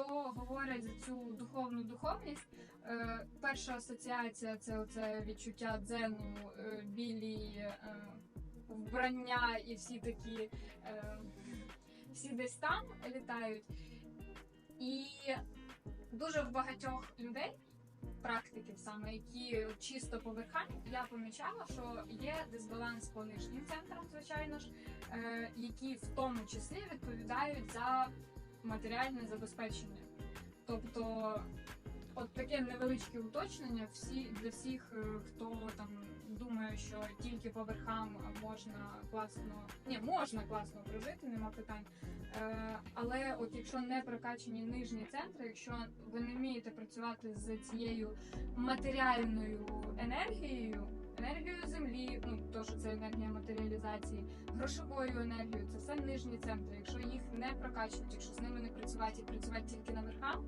хто говорять за цю духовну духовність, е, перша асоціація це оце відчуття дзену, е, білі е, вбрання і всі такі всі десь там літають. І дуже в багатьох людей, практиків саме, які чисто по верхам, я помічала, що є дисбаланс по нижнім центрам, звичайно ж, які в тому числі відповідають за матеріальне забезпечення. Тобто, от таке невеличке уточнення всі для всіх, е, хто там думає, що тільки по верхам можна класно, ні, можна класно прожити, нема питань. Е, але от якщо не прокачані нижні центри, якщо ви не вмієте працювати з цією матеріальною енергією, енергією землі, ну то що це енергія матеріалізації, грошовою енергією, це все нижні центри. Якщо їх не прокачувати, якщо з ними не працювати і працювати тільки на верхах,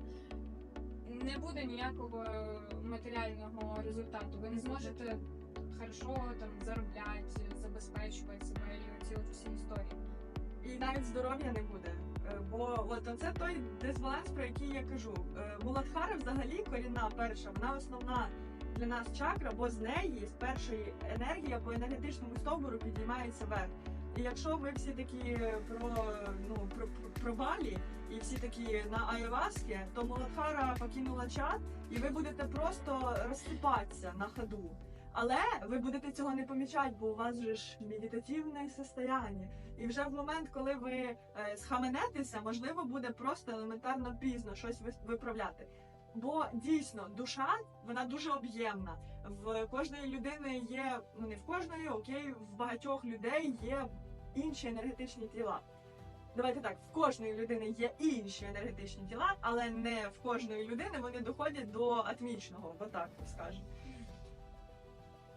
не буде ніякого матеріального результату. Ви не зможете хорошо там заробляти, забезпечувати себе і оці от всі історії. І навіть здоров'я не буде. Е, Бо от це той дисбаланс, про який я кажу. Е, Муладхара взагалі корінна перша, вона основна для нас чакра, бо з неї, з першої енергія по енергетичному стовбуру підіймається вверх. І якщо ми всі такі про ну про, про Балі і всі такі на Айваски, то Муладхара покинула чат, і ви будете просто розсипатися на ходу. Але ви будете цього не помічати, бо у вас же ж медитативне состояние. І вже в момент, коли ви е, схаменетеся, можливо, буде просто елементарно пізно щось виправляти. Бо дійсно душа вона дуже об'ємна. В кожної людини є, ну не в кожної, окей, в багатьох людей є інші енергетичні тіла. Давайте так, в кожної людини є інші енергетичні тіла, але не в кожної людини вони доходять до атмічного, бо так скажемо.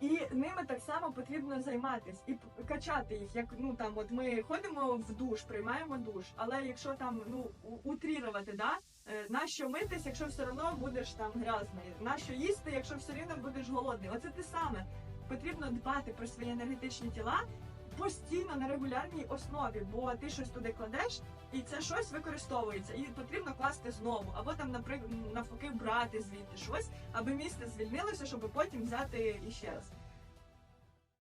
І ними так само потрібно займатися і качати їх. Як ну там, от ми ходимо в душ, приймаємо душ, але якщо там ну утрірувати, да нащо митись, якщо все одно будеш там грязний, нащо їсти, якщо все одно будеш голодний. Оце те саме. Потрібно дбати про свої енергетичні тіла постійно на регулярній основі, бо ти щось туди кладеш, і це щось використовується, і потрібно класти знову, або там, наприклад, навпаки, брати звідти щось, аби місце звільнилося, щоб потім взяти іще раз.